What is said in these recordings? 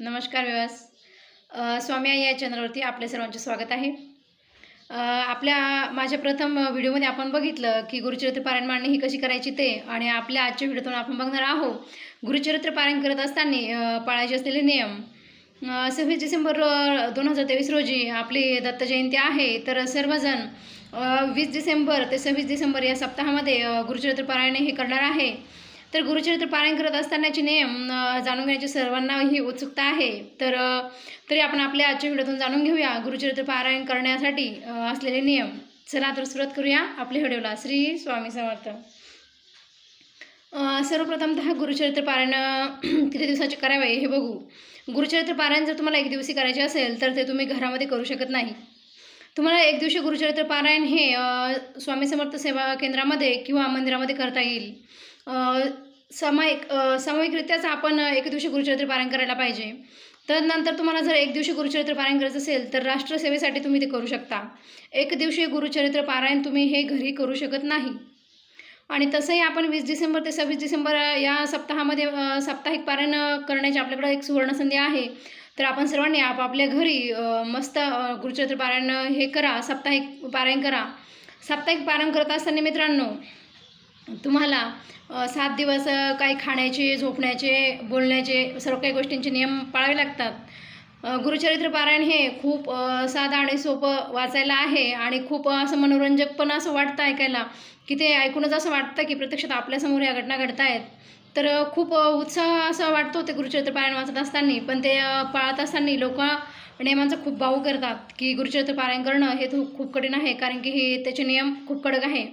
नमस्कार विवास स्वामी आई या चॅनलवरती आपल्या सर्वांचे स्वागत आहे. आपल्या माझ्या प्रथम व्हिडिओमध्ये आपण बघितलं की गुरुचरित्र पारायण मांडणी ही कशी करायची ते आणि आपल्या आजच्या व्हिडिओतून आपण बघणार आहोत. गुरुचरित्र पारायण करत असताना पाळायचे असलेले नियम. सव्वीस डिसेंबर दोन हजार तेवीस रोजी आपली दत्त जयंती आहे तर सर्वजण वीस डिसेंबर ते सव्वीस डिसेंबर या सप्ताहामध्ये गुरुचरित्र पारायण हे करणार आहे. तर गुरुचरित्र पारायण करत असतानाचे नियम जाणून घेण्याची सर्वांना ही उत्सुकता आहे. तर तरी आपण आपल्या आजच्या व्हिडिओतून जाणून घेऊया गुरुचरित्र पारायण करण्यासाठी असलेले नियम. चला तर सुरुवात करूया आपल्या व्हिडिओला. श्री स्वामी समर्थ. सर्वप्रथमतः गुरुचरित्र पारायण किती दिवसाचे करावे हे बघू. गुरुचरित्र पारायण जर तुम्हाला एक दिवशी करायचे असेल तर ते तुम्ही घरामध्ये करू शकत नाही. तुम्हाला एक दिवशी गुरुचरित्र पारायण हे स्वामी समर्थ सेवा केंद्रामध्ये किंवा मंदिरामध्ये करता येईल. सामायिक सामूहिकरित्याच आपण एक दिवशी गुरुचरित्र पारायण करायला पाहिजे. तर नंतर तुम्हाला जर एक दिवशी गुरुचरित्र पारायण करायचं असेल तर राष्ट्रसेवेसाठी तुम्ही ते करू शकता. एक दिवशी गुरुचरित्र पारायण तुम्ही हे घरी करू शकत नाही. आणि तसंही आपण वीस डिसेंबर ते सव्वीस डिसेंबर या सप्ताहामध्ये साप्ताहिक पारायण करण्याची आपल्याकडे एक सुवर्णसंधी आहे. तर आपण सर्वांनी आपापल्या घरी मस्त गुरुचरित्र पारायण हे करा साप्ताहिक पारायण करा. साप्ताहिक पारायण करत असताना मित्रांनो तुम्हाला सात दिवस काही खाण्याचे झोपण्याचे बोलण्याचे सर्व काही गोष्टींचे नियम पाळावे लागतात. गुरुचरित्र पारायण हे खूप साधं आणि सोपं वाचायला आहे आणि खूप असं मनोरंजक पण असं वाटतं ऐकायला की ते ऐकूनच असं वाटतं की प्रत्यक्षात आपल्यासमोर या घटना घडत आहेत. तर खूप उत्साह असं वाटतो ते गुरुचरित्र पारायण वाचत असताना पण ते पाळत असताना लोक नियमांचा खूप भाऊ करतात की गुरुचरित्र पारायण करणं हे खूप खूप कठीण आहे कारण की हे त्याचे नियम खूप कडक आहे.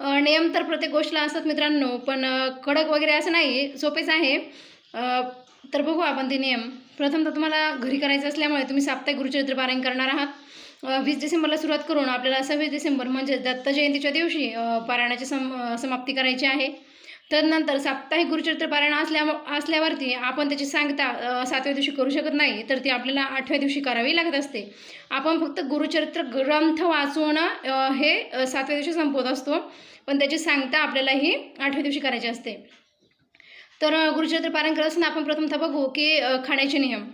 नियम तर प्रत्येक गोष्टीला असतात मित्रांनो पण कडक वगैरे असं नाही सोपेच आहे. तर बघू आपण ते नियम. प्रथम तर तुम्हाला घरी करायचं असल्यामुळे तुम्ही साप्ताहिक गुरुचरित्र पारायण करणार आहात. वीस डिसेंबरला सुरुवात करून आपल्याला सव्वीस डिसेंबर म्हणजे दत्त जयंतीच्या दिवशी पारायणाची सम समाप्ती करायची आहे. तदनंतर साप्ताहिक गुरुचरित्र पारायण असल्या असल्यावरती आपण त्याची सांगता सातव्या दिवशी करू शकत नाही तर ती आपल्याला आठव्या दिवशी करावी लागत असते. आपण फक्त गुरुचरित्र ग्रंथ वाचवणं हे सातव्या दिवशी संपवत असतो. पण त्याची सांगता आपल्याला ही आठव्या दिवशी करायची असते. तर गुरुचरित्र पारायण करत असताना आपण प्रथमतः बघू की खाण्याचे नियम.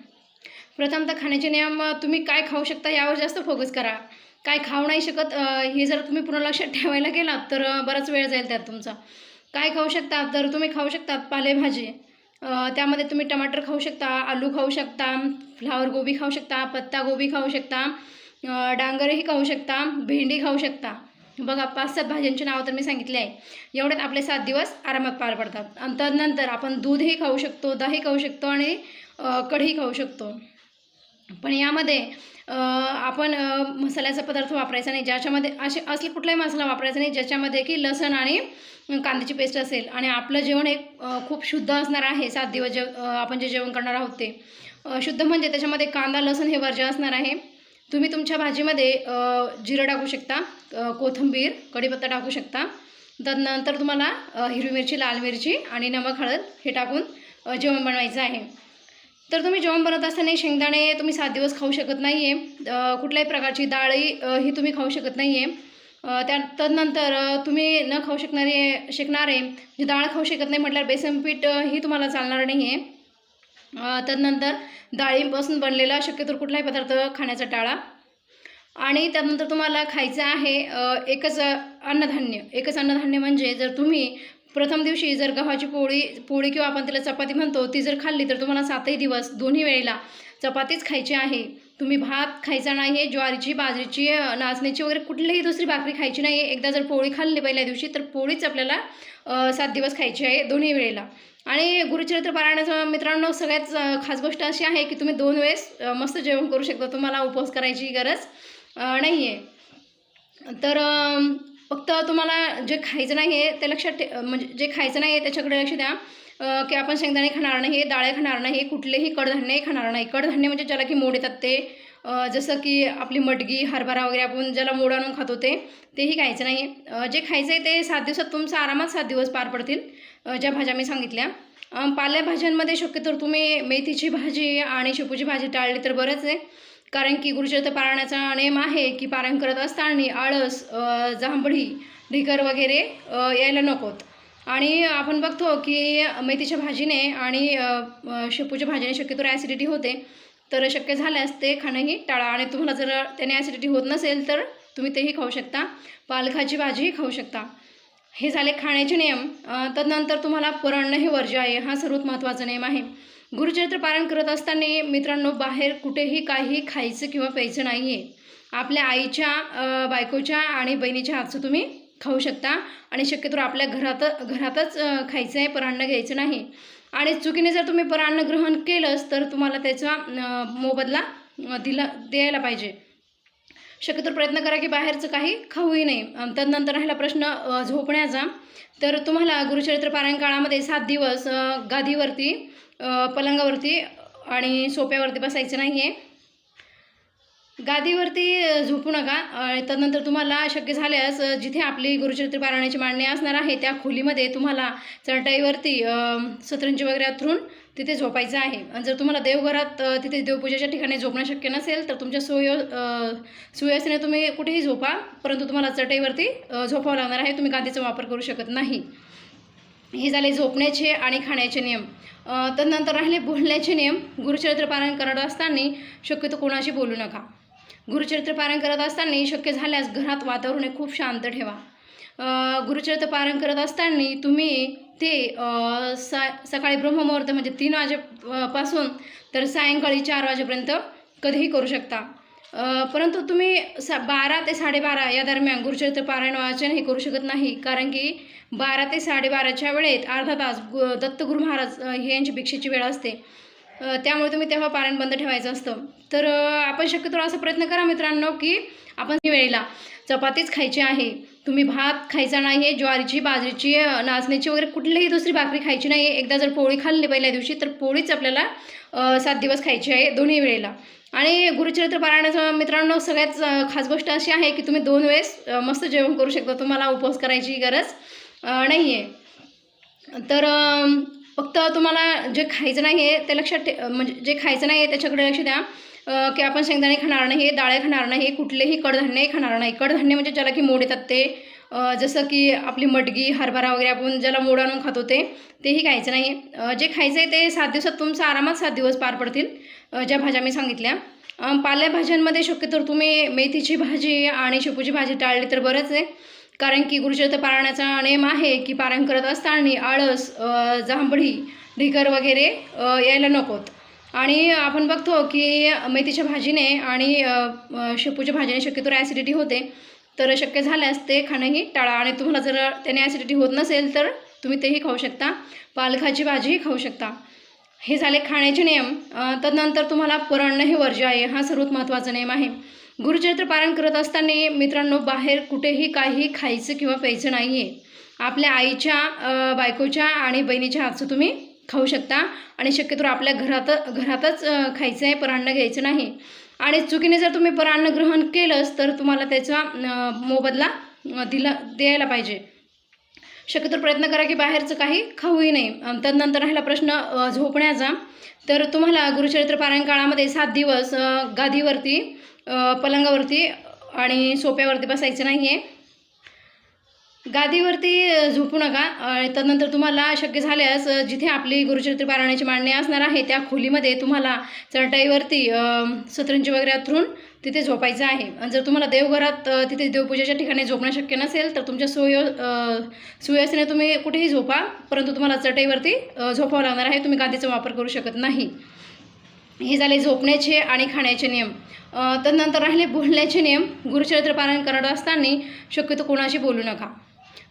प्रथमतः खाण्याचे नियम तुम्ही काय खाऊ शकता यावर जास्त फोकस करा. काय खाऊ नाही शकत हे जर तुम्ही पूर्ण लक्षात ठेवायला गेलात तर बराच वेळ जाईल त्यात तुमचा. काय खाऊ शकता तर तुम्ही खाऊ शकता पालेभाजी. त्यामध्ये तुम्ही टमाटर खाऊ शकता आलू खाऊ शकता फ्लावर गोबी खाऊ शकता पत्ता गोबी खाऊ शकता डांगरही खाऊ शकता भेंडी खाऊ शकता. बघा पाच सात भाज्यांची नावं तर मी सांगितली आहे. एवढ्यात आपले सात दिवस आरामात पार पडतात. आणि त्यानंतर आपण दूधही खाऊ शकतो दही खाऊ शकतो आणि कढी खाऊ शकतो. पण यामध्ये आपण मसाल्याचा पदार्थ वापरायचा नाही ज्याच्यामध्ये असे असले कुठलाही मसाला वापरायचा नाही ज्याच्यामध्ये की लसण आणि कांद्याची पेस्ट असेल. आणि आपलं जेवण हे खूप शुद्ध असणार आहे सात दिवस जेव आपण जे जेवण करणार आहोत ते. शुद्ध म्हणजे त्याच्यामध्ये कांदा लसण हे वर्ज्य असणार आहे. तुम्ही तुमच्या भाजीमध्ये जिरं टाकू शकता. कोथिंबीर कढीपत्ता टाकू शकता. तदनंतर तुम्हाला हिरवी मिरची लाल मिरची आणि नमक हळद हे टाकून जेवण बनवायचं आहे. तर तुम्ही जेवण बनवत असताना शेंगदाणे तुम्ही सात दिवस खाऊ शकत नाही आहे कुठल्याही प्रकारची डाळी ही तुम्ही खाऊ शकत नाही आहे त्या तदनंतर तुम्ही न खाऊ शकणारे शिकणारे जे म्हणजे डाळ खाऊ शकत नाही म्हटल्यावर बेसन पीठ ही तुम्हाला चालणार नाही आहे तदनंतर डाळींपासून बनलेला शक्यतो कुठलाही पदार्थ खाण्याचा टाळा आणि त्यानंतर तुम्हाला खायचं आहे एकच अन्नधान्य. एकच अन्नधान्य म्हणजे जर तुम्ही प्रथम दिवशी जर गव्हाची पोळी पोळी किंवा आपण तिला चपाती म्हणतो ती जर खाल्ली तर तुम्हाला सातही दिवस दोन्ही वेळेला चपातीच खायची आहे. तुम्ही भात खायचा नाही आहे ज्वारीची बाजरीची नाचण्याची वगैरे कुठलीही दुसरी भाकरी खायची नाही आहे एकदा जर पोळी खाल्ली पहिल्या दिवशी तर पोळीच आपल्याला सात दिवस खायची आहे दोन्ही वेळेला. आणि गुरुचरित्र पारायणाचं मित्रांनो सगळ्यात खास गोष्ट अशी आहे की तुम्ही दोन वेळेस मस्त जेवण करू शकता. तुम्हाला उपवास करायची गरज नाही आहे तर फक्त तुम्हाला जे खायचं नाही आहे ते लक्षात ठे म्हणजे जे खायचं नाही आहे त्याच्याकडे लक्ष द्या. की आपण शेंगदाणे खाणार नाही डाळे खाणार नाही कुठलेही कडधान्यही खाणार नाही. कडधान्य म्हणजे ज्याला की मोड येतात ते. जसं की आपली मटगी हरभरा वगैरे आपण ज्याला मोड आणून खातो ते तेही खायचं नाही आहे जे खायचं आहे ते सात दिवसात तुमचं आरामात सात दिवस पार पडतील ज्या भाज्या मी सांगितल्या. पाल्याभाज्यांमध्ये पालेभाज्यांमध्ये शक्यतो तुम्ही मेथीची भाजी आणि शेपूची भाजी टाळली तर बरंच आहे. कारण की गुरुचरित्र पारायणाचा नेम आहे की पारायण करत असताना आळस जांभळी ढिकर वगैरे यायला नकोत. आणि आपण बघतो की मेथीच्या भाजीने आणि शेपूच्या भाजीने शक्यतो ॲसिडिटी होते. तर शक्य झाल्यास ते खाणंही टाळा. आणि तुम्हाला जर त्याने ॲसिडिटी होत नसेल तर तुम्ही तेही खाऊ शकता. पालखाची भाजीही खाऊ शकता. हे झाले खाण्याचे नियम. तदनंतर तुम्हाला पुरण हे वर्ज्य आहे. हा सर्वात महत्त्वाचा नियम आहे. गुरुचरित्र पारायण करत असताना मित्रांनो बाहेर कुठेही काही खायचं किंवा प्यायचं नाही आहे आपल्या आईच्या बायकोच्या आणि बहिणीच्या हातचं तुम्ही खाऊ शकता आणि शक्यतो आपल्या घरात घरातच खायचं आहे परान्न घ्यायचं नाही. आणि चुकीने जर तुम्ही परान्न ग्रहण केलंच तर तुम्हाला त्याचा मोबदला दिला द्यायला पाहिजे. शक्यतो प्रयत्न करा की बाहेरचं काही खाऊही नाही त्यानंतर राहिला प्रश्न झोपण्याचा. तर तुम्हाला गुरुचरित्र पारायण काळामध्ये सात दिवस गादीवरती पलंगावरती आणि सोप्यावरती बसायचं नाही आहे गादीवरती झोपू नका. त्यानंतर तुम्हाला शक्य झाल्यास जिथे आपली गुरुचरित्र पारायणाची मांडणी असणार आहे त्या खोलीमध्ये तुम्हाला चटईवरती सतरंजी वगैरे अथरून तिथे झोपायचं आहे. आणि जर तुम्हाला देवघरात तिथे देवपूजेच्या ठिकाणी झोपणं शक्य नसेल तर तुमच्या सोयी सुव्यवस्थेने तुम्ही कुठेही झोपा परंतु तुम्हाला चटईवरती झोपावं लागणार आहे. तुम्ही गादीचा वापर करू शकत नाही. हे झाले झोपण्याचे आणि खाण्याचे नियम. तर नंतर राहिले बोलण्याचे नियम. गुरुचरित्र पारायण करत असताना शक्यतो कोणाशी बोलू नका. गुरुचरित्र पारायण करत असताना शक्य झाल्यास घरात वातावरण हे खूप शांत ठेवा. गुरुचरित्र पारायण करत असताना तुम्ही ते सा सकाळी ब्रह्ममुहूर्त म्हणजे तीन वाजे पासून तर सायंकाळी चार वाजेपर्यंत कधीही करू शकता. परंतु तुम्ही सा बारा ते साडेबारा या दरम्यान गुरुचरित्र पारायण वाचन हे करू शकत नाही कारण की बारा ते साडेबाराच्या वेळेत अर्धा तास गु दत्तगुरु महाराज हे यांची भिक्षेची वेळ असते. त्यामुळे तुम्ही तेव्हा पारायण बंद ठेवायचं असतं. तर आपण शक्यतो असा प्रयत्न करा मित्रांनो की आपण वेळेला चपातीच खायची आहे. तुम्ही भात खायचा नाही आहे ज्वारीची बाजरीची नाचण्याची वगैरे कुठलीही दुसरी भाकरी खायची नाही आहे एकदा जर पोळी खाल्ली पहिल्या दिवशी तर पोळीच आपल्याला सात दिवस खायची आहे दोन्ही वेळेला. आणि गुरुचरित्र पारायणाचं मित्रांनो सगळ्यात खास गोष्ट अशी आहे की तुम्ही दोन वेळेस मस्त जेवण करू शकता. तुम्हाला उपवास करायची गरज नाही आहे तर फक्त तुम्हाला जे खायचं नाही आहे ते लक्षात ठे म्हणजे जे खायचं नाही आहे त्याच्याकडे लक्ष द्या. की आपण शेंगदाणे खाणार नाही डाळे खाणार नाही कुठलेही कडधान्यही खाणार नाही. कडधान्य म्हणजे ज्याला की मोड येतात ते. जसं की आपली मटगी हरभरा वगैरे आपण ज्याला मोड आणून खातो ते तेही खायचं नाही जे खायचं आहे ते सात दिवसात तुमचं आरामात सात दिवस पार पडतील ज्या भाज्या मी सांगितल्या. पाल्याभाज्यांमध्ये पालेभाज्यांमध्ये शक्यतो तुम्ही मेथीची भाजी आणि शेपूची भाजी टाळली तर बरंच आहे. कारण की गुरुचरित्र पारायणाचा नेम आहे की पारायण करत असताना आळस जांभळी ढिकर वगैरे यायला नकोत. आणि आपण बघतो की मेथीच्या भाजीने आणि शेपूच्या भाजीने शक्यतो ॲसिडिटी होते. तर शक्य झाल्यास ते खाणंही टाळा. आणि तुम्हाला जर त्याने ॲसिडिटी होत नसेल तर तुम्ही तेही खाऊ शकता. पालखाची भाजीही खाऊ शकता. हे झाले खाण्याचे नियम. तदनंतर तुम्हाला परणं हे वर्ज्य आहे. हा सर्वात महत्त्वाचा नियम आहे. गुरुचरित्र पारायण करत असताना मित्रांनो बाहेर कुठेही काही खायचं किंवा प्यायचं नाही आहे आपल्या आईच्या बायकोच्या आणि बहिणीच्या हातचं तुम्ही खाऊ शकता आणि शक्यतो आपल्या घरात घरातच खायचं आहे परान्न घ्यायचं नाही. आणि चुकीने जर तुम्ही परान्न ग्रहण केलंच तर तुम्हाला त्याचा मोबदला दिला द्यायला पाहिजे. शक्यतो प्रयत्न करा की बाहेरचं काही खाऊही नाही त्यानंतर राहिला प्रश्न झोपण्याचा. तर तुम्हाला गुरुचरित्र पारायण काळामध्ये सात दिवस गादीवरती पलंगावरती आणि सोप्यावरती बसायचं नाही आहे गादीवरती झोपू नका. त्यानंतर तुम्हाला शक्य झाल्यास जिथे आपली गुरुचरित्र पारायणाची मांडणी असणार आहे त्या खोलीमध्ये तुम्हाला चटईवरती सतरंजी वगैरे अथरून तिथे झोपायचं आहे. आणि जर तुम्हाला देवघरात तिथे देवपूजेच्या ठिकाणी झोपणं शक्य नसेल तर तुमच्या सुयो सुव्यवस्थेने तुम्ही कुठेही झोपा परंतु तुम्हाला चटईवरती झोपावं लागणार आहे. तुम्ही गादीचा वापर करू शकत नाही. हे झाले झोपण्याचे आणि खाण्याचे नियम. त्यानंतर राहिले बोलण्याचे नियम. गुरुचरित्र पारायण करत असताना शक्यतो कोणाशी बोलू नका.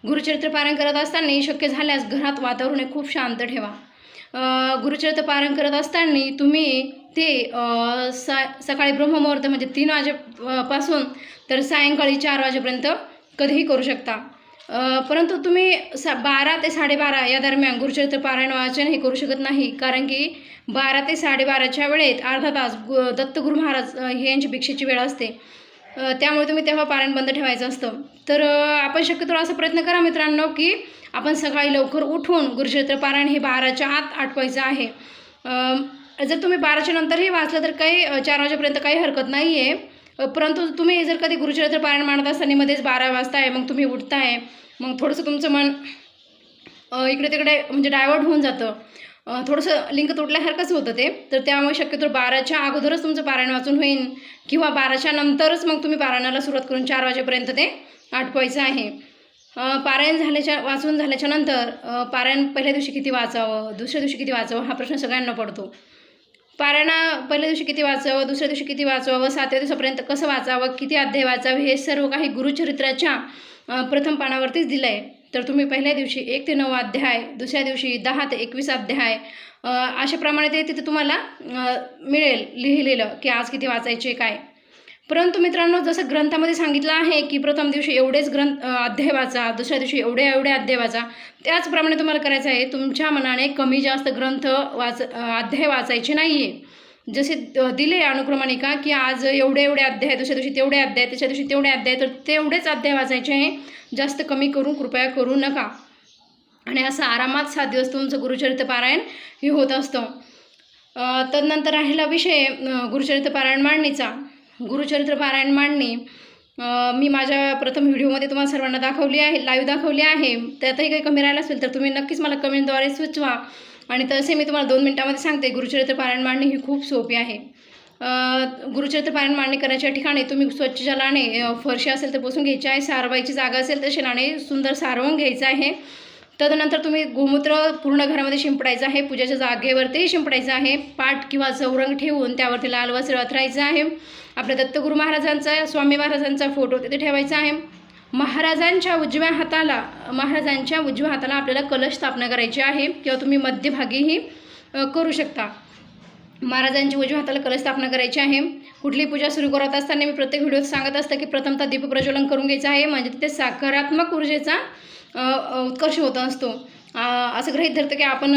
गुरुचरित्र पारायण करत असताना शक्य झाल्यास घरात वातावरण हे खूप शांत ठेवा. गुरुचरित्र पारायण करत असताना तुम्ही ते सा सकाळी ब्रह्ममुहूर्त म्हणजे तीन वाजे पासून तर सायंकाळी चार वाजेपर्यंत कधीही करू शकता. परंतु तुम्ही सा बारा ते साडेबारा या दरम्यान गुरुचरित्र पारायण वाचन हे करू शकत नाही कारण की बारा ते साडेबाराच्या वेळेत अर्धा तास गु दत्तगुरू महाराज हे यांची भिक्षेची वेळ असते. त्यामुळे तुम्ही तेव्हा पारायण बंद ठेवायचं असतं. तर आपण शक्यतो असा प्रयत्न करा मित्रांनो की आपण सकाळी लवकर उठून गुरुक्षेत्र पारायण हे बाराच्या आत आठवायचं आहे. जर तुम्ही बाराच्या नंतरही वाचलं तर काही चार वाजेपर्यंत काही हरकत नाही आहे परंतु तुम्ही जर कधी गुरुचरित्र पारायण मांडत असताना मध्येच बारा वाजताय मग तुम्ही उठताय मग थोडंसं तुमचं मन इकडे तिकडे म्हणजे डायवर्ट होऊन जातं. थोडंसं लिंक तुटल्यासारखंच होतं ते. तर त्यामुळे शक्यतो बाराच्या अगोदरच तुमचं पारायण वाचून होईल किंवा बाराच्या नंतरच मग तुम्ही पारायणाला सुरुवात करून चार वाजेपर्यंत ते आठवायचं आहे. पारायण झाल्याच्या वाचून झाल्याच्यानंतर पारायण पहिल्या दिवशी किती वाचावं दुसऱ्या दिवशी किती वाचावं हा प्रश्न सगळ्यांना पडतो. पारायणा पहिल्या दिवशी किती वाचावं दुसऱ्या दिवशी किती वाचावं सातव्या दिवसापर्यंत कसं वाचावं किती अध्याय वाचावं हे सर्व काही गुरुचरित्राच्या प्रथम पानावरतीच दिलं आहे तर तुम्ही पहिल्या दिवशी एक ते नऊ अध्याय दुसऱ्या दिवशी दहा ते एकवीस अध्याय अशाप्रमाणे ते तिथे तुम्हाला मिळेल लिहिलेलं की आज किती वाचायचे काय. परंतु मित्रांनो जसं ग्रंथामध्ये सांगितलं आहे की प्रथम दिवशी एवढेच ग्रंथ अध्याय वाचा दुसऱ्या दिवशी एवढे एवढे अध्याय वाचा त्याचप्रमाणे तुम्हाला करायचं आहे तुमच्या मनाने कमी जास्त ग्रंथ वाच अध्याय वाचायचे नाही आहे जसे दिले अनुक्रमणिका की आज एवढे एवढे अध्याय दुसऱ्या दिवशी तेवढे अध्याय त्याच्या दिवशी तेवढे अध्याय तर तेवढेच अध्याय वाचायचे आहे. जास्त कमी करून कृपया करू नका. आणि असं आरामात सात दिवस तुमचं गुरुचरित्र पारायण हे होत असतं. तदनंतर राहिला विषय गुरुचरित गुरुचरित्र पारायण मांडणीचा. गुरुचरित्र पारायण मांडणी मी माझ्या प्रथम व्हिडिओमध्ये तुम्हाला सर्वांना दाखवली आहे लाईव्ह दाखवली आहे. त्यातही काही कमी राहिलं असेल तर तुम्ही नक्कीच मला कमेंटद्वारे सुचवा. आणि तसे मी तुम्हाला दोन मिनटामध्ये सांगते गुरुचरित्र पारायण मांडणी ही खूप सोपी आहे. गुरुचरित्र पारायण मांडणी करायच्या ठिकाणी तुम्ही स्वच्छ जलाने फरशी असेल तर बसून घ्यायची आहे सारवायची जागा असेल तर शेणाने सुंदर सारवून घ्यायचं आहे. तदनंतर तुम्ही गोमूत्र पूर्ण घरामध्ये शिंपडायचं आहे पूजेच्या जागेवरती शिंपडायचं आहे पाट किंवा चौरंग ठेवून त्यावरती लाल वस्त्र अथरायचं आहे. आपल्या दत्तगुरू महाराजांचा स्वामी महाराजांचा फोटो तिथे ठेवायचा आहे. महाराजांच्या उजव्या हाताला महाराजांच्या उजव्या हाताला आपल्याला कलश स्थापना करायची आहे किंवा तुम्ही मध्यभागीही करू शकता. महाराजांची उजव्या हाताला कलश स्थापना करायची आहे. कुठली पूजा सुरू करत असताना मी प्रत्येक व्हिडिओत सांगत असतं की प्रथमतः दीपप्रज्वलन करून घ्यायचं आहे. म्हणजे तिथे सकारात्मक ऊर्जेचा उत्कर्ष होत असतो. असं गृहीत धरतं की आपण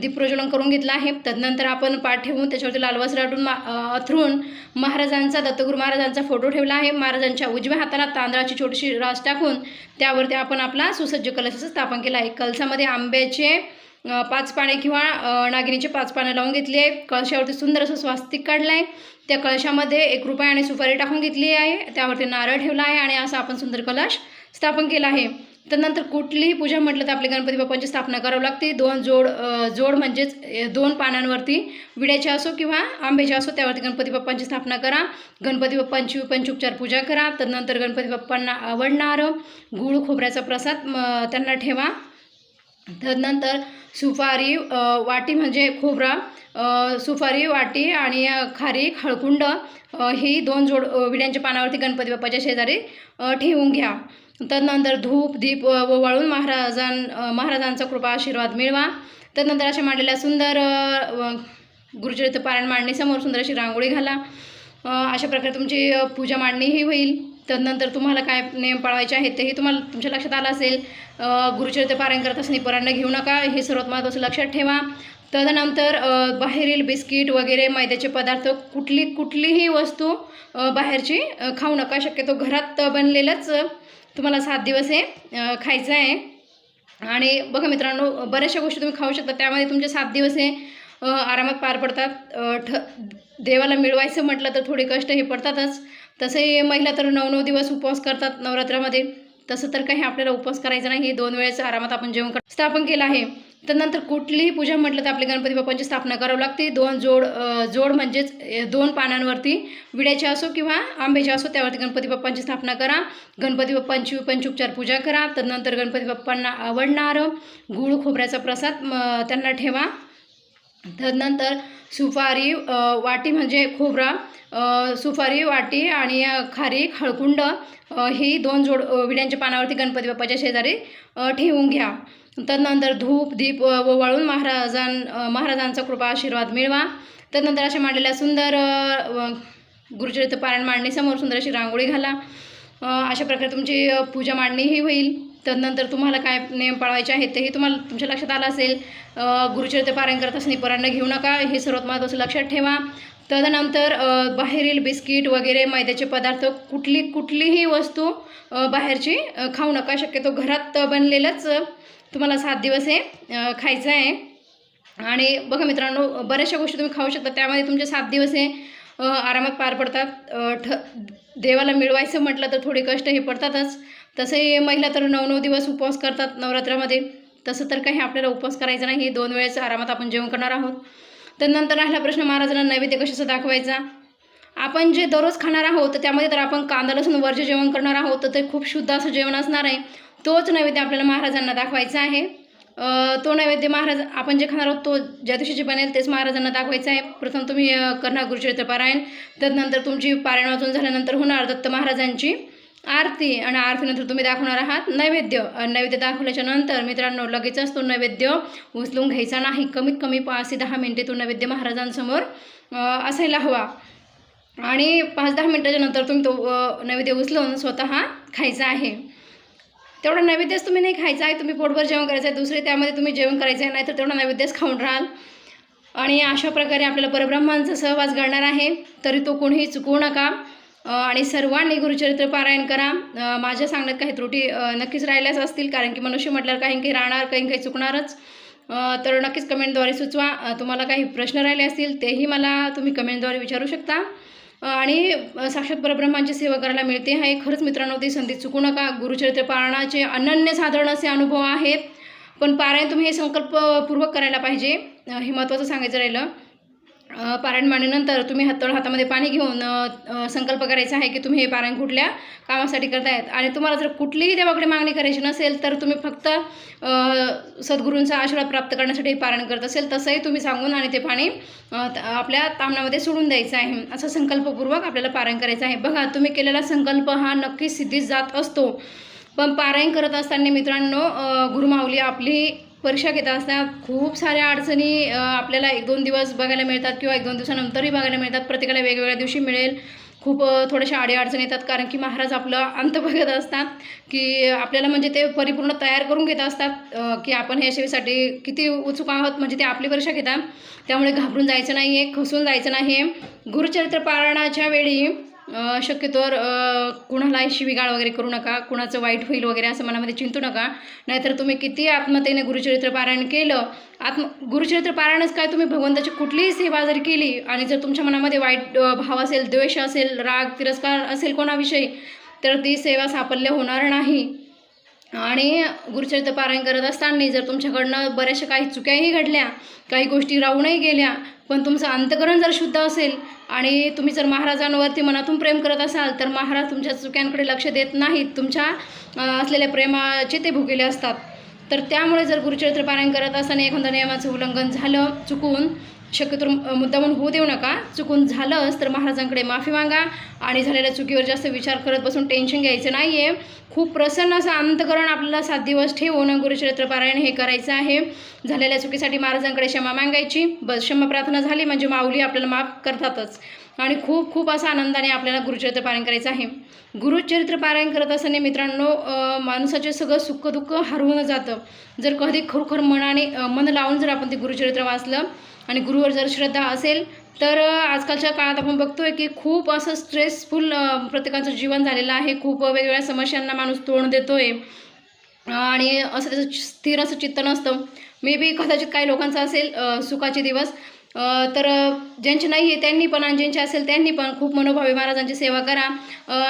दीपप्रज्वलन करून घेतलं आहे. तदनंतर आपण पाठ ठेवून त्याच्यावरती लाल वस्त्र मा अथरून महाराजांचा दत्तगुरू महाराजांचा फोटो ठेवला आहे. महाराजांच्या उजव्या हाताला तांदळाची छोटीशी रास टाकून त्यावरती आपण आपला सुसज्ज कलशाचं स्थापन केलं आहे. कलशामध्ये आंब्याचे पाच पाने किंवा नागिनीचे पाच पानं लावून घेतली आहे. कळशावरती सुंदर असं स्वास्तिक काढलं आहे. त्या कळशामध्ये एक रुपये आणि सुपारी टाकून घेतली आहे. त्यावरती नारळ ठेवला आहे आणि असं आपण सुंदर कलश स्थापन केला आहे. त्यानंतर कुठलीही पूजा म्हटलं तर आपली गणपती बाप्पांची स्थापना करावी लागते. दोन जोड जोड म्हणजेच दोन पानांवरती विड्याच्या असो किंवा आंब्याच्या असो त्यावरती गणपती बाप्पांची स्थापना करा. गणपती बाप्पांची पंचोपचार पूजा करा. तदनंतर गणपती बाप्पांना आवडणारं गूळ खोबऱ्याचा प्रसाद त्यांना ठेवा. त्यानंतर सुपारी वाटी म्हणजे खोबरा सुपारी वाटी आणि खारी खारीक हळकुंड ही दोन जोड विड्यांच्या पानावरती गणपती बाप्पाच्या शेजारी ठेवून घ्या. तदनंतर धूप दीप ओवाळून महाराजां महाराजांचा कृपा आशीर्वाद मिळवा. तदनंतर अशा मांडलेल्या सुंदर गुरुचरित्र पारायण मांडणीसमोर सुंदर अशी रांगोळी घाला. अशा प्रकारे तुमची पूजा मांडणीही होईल. तदनंतर तुम्हाला काय नियम पाळायचे आहेत तेही तुम्हाला तुमच्या लक्षात आलं असेल. गुरुचरित गुरुचरित्र पारायण करत असताना परांना घेऊ नका. हे सर्वात महत्त्वाचं लक्षात ठेवा. तदनंतर बाहेरील बिस्किट वगैरे मैद्याचे पदार्थ कुठली कुठलीही वस्तू बाहेरची खाऊ नका. शक्यतो घरात बनलेलंच तुम्हाला सात दिवस हे खायचं आहे. आणि बघा मित्रांनो बऱ्याचशा गोष्टी तुम्ही खाऊ शकता. त्यामध्ये तुमचे सात दिवस हे आरामात पार पडतात. ठ देवाला मिळवायचं म्हटलं तर थोडे कष्ट हे पडतातच. तसे महिला तर नऊ नऊ दिवस उपवास करतात नवरात्रामध्ये. तसं तर काही आपल्याला उपवास करायचा नाही. दोन वेळेस आरामात आपण जेवण कर स्थापन केलं आहे. त्यानंतर कुठलीही पूजा म्हटलं तर आपल्या गणपती बाप्पांची स्थापना करावी लागते. दोन जोड जोड म्हणजेच दोन पानांवरती विड्याच्या असो किंवा आंब्याच्या असो त्यावरती गणपती बाप्पांची स्थापना करा. गणपती बाप्पांची पंचोपचार पूजा करा. त्यानंतर गणपती बाप्पांना आवडणारं गूळ खोबऱ्याचा प्रसाद त्यांना ठेवा. तदनंतर सुपारी वाटी म्हणजे खोबरा सुपारी वाटी आणि खारी खारीक हळकुंड ही दोन जोड विड्यांच्या पानावरती गणपती बाप्पाच्या शेजारी ठेवून घ्या. तदनंतर धूप दीप ओवाळून महाराजां महाराजांचा कृपा आशीर्वाद मिळवा. तदनंतर अशा मांडलेल्या सुंदर गुरुचरित पारायण मांडणीसमोर सुंदर अशी रांगोळी घाला. अशा प्रकारे तुमची पूजा मांडणीही होईल. तदनंतर तुम्हाला काय नियम पाळायचे आहेत तेही तुम्हाला तुमच्या लक्षात आलं असेल. गुरुचरित गुरुचरित्र पारायण करत असणे परांना घेऊ नका. हे सर्वात महत्त्वाचं लक्षात ठेवा. तदनंतर बाहेरील बिस्किट वगैरे मैद्याचे पदार्थ कुठली कुठलीही वस्तू बाहेरची खाऊ नका. शक्यतो घरात बनलेलंच तुम्हाला सात दिवस हे खायचं आहे. आणि बघा मित्रांनो बऱ्याचशा गोष्टी तुम्ही खाऊ शकता. त्यामध्ये तुमचे सात दिवस हे आरामात पार पडतात. ठ देवाला मिळवायचं म्हटलं तर थोडे कष्ट हे पडतातच. तसे महिला तर नऊ नऊ दिवस उपवास करतात नवरात्रामध्ये. तसं तर काही आपल्याला उपवास करायचा नाही. दोन वेळेस आरामात आपण जेवण करणार आहोत. तर नंतर राहिला प्रश्न महाराजांना नैवेद्य कशाचा दाखवायचा? आपण जे दररोज खाणार आहोत तर त्यामध्ये तर आपण कांदा लसूण वरचे जेवण करणार आहोत. तर ते खूप शुद्ध असं जेवण असणार आहे. तोच नैवेद्य आपल्याला महाराजांना दाखवायचा आहे. तो नैवेद्य महाराज आपण जे खाणार आहोत तो ज्या दिवशी जे बनेल तेच महाराजांना दाखवायचं आहे. प्रथम तुम्ही अ, करणार गुरुचरित्र पारायण त्यानंतर तुमची पारायण वाचून झाल्यानंतर होणार दत्त महाराजांची आरती आणि आरतीनंतर तुम्ही दाखवणार आहात नैवेद्य. नैवेद्य दाखवल्याच्या नंतर मित्रांनो लगेचच तो नैवेद्य. उचलून घ्यायचा नाही. कमीत कमी पाच ते दहा मिनिटे तो नैवेद्य महाराजांसमोर असायला हवा. आणि पाच दहा मिनटाच्या नंतर तुम्ही तो नैवेद्य उचलून स्वतः खायचा आहे. तेवढा नैवेद्यच तुम्ही नाही खायचा आहे तुम्ही पोटभर जेवण करायचं आहे दुसरे त्यामध्ये तुम्ही जेवण करायचं आहे नाहीतर तेवढा नैवेद्यच खाऊन राहाल. आणि अशा प्रकारे आपल्याला परब्रह्मांचा सहवास घडणार आहे तरी तो कोणीही चुकवू नका. आणि सर्वांनी गुरुचरित्र पारायण करा. माझ्या सांगण्यात काही त्रुटी नक्कीच राहिल्याच असतील कारण की मनुष्य म्हटल्यावर काही काही राहणार काही काही चुकणारच. तर नक्कीच कमेंटद्वारे सुचवा. तुम्हाला काही प्रश्न राहिले असतील तेही मला तुम्ही कमेंटद्वारे विचारू शकता. आणि साक्षात परब्रह्मांची सेवा करायला मिळते. आहे खरंच मित्रांनो ती संधी चुकू नका. गुरुचरित्र पारायणाचे अनन्यसाधारण असे अनुभव आहेत. पण पारायण तुम्ही हे संकल्पपूर्वक करायला पाहिजे. हे महत्त्वाचं सांगायचं राहिलं. पारायण मांडल्यानंतर तुम्ही हातोळ हातामध्ये पाणी घेऊन संकल्प करायचा आहे की तुम्ही हे पारायण कुठल्या कामासाठी करतायत. आणि तुम्हाला जर कुठलीही देवाकडे मागणी करायची नसेल तर तुम्ही फक्त सद्गुरूंचा आशीर्वाद प्राप्त करण्यासाठी हे पारायण करत असेल तसंही तुम्ही सांगून आणि ते पाणी आपल्या तामणामध्ये सोडून द्यायचं आहे. असं संकल्पपूर्वक आपल्याला पारायण करायचं आहे. बघा तुम्ही केलेला संकल्प हा नक्कीच सिद्धीच जात असतो. पण पारायण करत असताना मित्रांनो गुरुमाऊली आपली परीक्षा घेत असतात खूप साऱ्या अडचणी आपल्याला एक दोन दिवस बघायला मिळतात किंवा एक दोन दिवसानंतरही बघायला मिळतात. प्रत्येकाला वेगवेगळ्या दिवशी मिळेल. खूप थोड्याशा आडी अडचणी येतात कारण की महाराज आपलं अंत बघत असतात की आपल्याला म्हणजे ते परिपूर्ण तयार करून घेत असतात की आपण ह्या सेवेसाठी किती उत्सुक आहोत. म्हणजे ते आपली परीक्षा घेतात त्यामुळे घाबरून जायचं नाही आहे खसून जायचं नाही आहे गुरुचरित्र पारायणाच्या वेळी शक्यतोवर कुणालाही शिविगाळ वगैरे करू नका कुणाचं वाईट होईल वगैरे असं मनामध्ये चिंतू नका. नाहीतर तुम्ही किती आत्मतेने गुरुचरित्र पारायण केलं आत्म गुरुचरित्र पारायणच काय? तुम्ही भगवंताची कुठलीही सेवा जरी केली आणि जर तुमच्या मनामध्ये वाईट भाव असेल द्वेष असेल राग तिरस्कार असेल कोणाविषयी तर ती सेवा साफल्य होणार नाही. आणि गुरुचरित्र पारायण करत असताना जर तुमच्याकडनं बऱ्याचशा काही चुक्याही घडल्या काही गोष्टी राहूनही गेल्या पण तुमचं अंतकरण जर शुद्ध असेल आणि तुम्ही जर महाराजांवरती मनातून प्रेम करत असाल तर महाराज तुमच्या चुक्यांकडे लक्ष देत नाहीत. तुमच्या असलेल्या प्रेमाचे ते भुकेले असतात. तर त्यामुळे जर गुरुचरित्र पारायण करत असताना एखाद्या नियमाचं उल्लंघन झालं चुकून शक्यतो मुद्दामून होऊ देऊ नका. चुकून झालंच तर महाराजांकडे माफी मागा आणि झालेल्या चुकीवर जास्त विचार करत बसून टेन्शन घ्यायचं नाही आहे खूप प्रसन्न असं अंतकरण आपल्याला सात दिवस ठेवून गुरुचरित्र पारायण हे करायचं आहे. झालेल्या चुकीसाठी महाराजांकडे क्षमा मागायची. बस क्षमा प्रार्थना झाली म्हणजे माऊली आपल्याला माफ करतातच. आणि खूप खूप असा आनंदाने आपल्याला गुरुचरित्र पारायण करायचं आहे. गुरुचरित्र पारायण करत असताना मित्रांनो माणसाचे सगळं सुखदुःख हरवून जातं. जर कधी खरोखर मनाने मन लावून जर आपण ते गुरुचरित्र वाचलं आणि गुरुवर जर श्रद्धा असेल तर आजकालच्या काळात आपण बघतोय की खूप असं स्ट्रेसफुल प्रत्येकाचं जीवन झालेलं आहे. खूप वेगवेगळ्या समस्यांना माणूस तोंड देतोय. आणि असं त्याचं स्थिर असं चित्त नसतं. मे बी कदाचित काही लोकांचं असेल सुखाचे दिवस. तर ज्यांचे नाही आहे त्यांनी पण आणि ज्यांचे असेल त्यांनी पण खूप मनोभावी महाराजांची सेवा करा.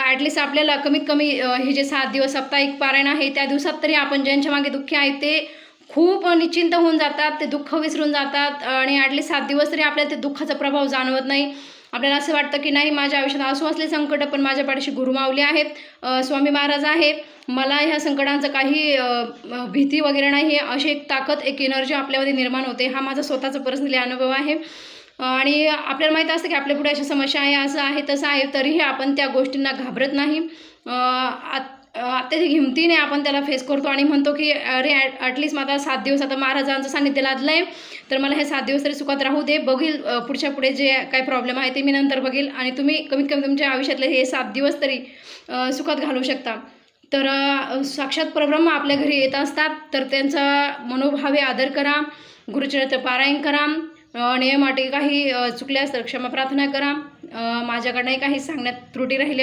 ॲटलिस्ट आपल्याला कमीत कमी हे जे सात दिवस साप्ताहिक पारायण आहे त्या दिवसात तरी आपण ज्यांच्या मागे दुःखी आहेत ते खूप निश्चिंत होऊन जातात ते दुःख विसरून जातात आणि ॲटलिस्ट सात दिवस तरी आपल्याला ते दुःखाचा प्रभाव जाणवत नाही. आपल्याला असं वाटतं की नाही माझ्या आयुष्यात असू असले संकट पण माझ्या पाठीशी गुरुमावले आहेत स्वामी महाराज आहेत. मला ह्या संकटांचं काही भीती वगैरे नाही आहे अशी एक ताकद एक एनर्जी आपल्यामध्ये निर्माण होते. हा माझा स्वतःचा पर्सनली अनुभव आहे. आणि आपल्याला माहीत असतं की आपल्या पुढे अशा समस्या आहे असं आहे तसं आहे तरीही आपण त्या गोष्टींना घाबरत नाही. आ आत- अत्याधिक हिमतीने आपण त्याला फेस करतो आणि म्हणतो की अरे ॲटलिस्ट माझा सात दिवस आता महाराजांचं सान्निध्य लादलं आहे तर मला हे सात दिवस तरी सुखात राहू दे. बघील पुढच्या पुढे जे काही प्रॉब्लेम आहे ते मी नंतर बघील आणि तुम्ही कमीत कमी तुमच्या आयुष्यातले हे सात दिवस तरी सुखात घालू शकता. तर साक्षात परब्रह्म आपल्या घरी येत असतात. तर त्यांचा मनोभावे आदर करा. गुरुचरित्र पारायण करा. नियमाटे काही चुकल्यास तर क्षमा प्रार्थना करा. माझ्याकडनंही काही सांगण्यात त्रुटी राहिली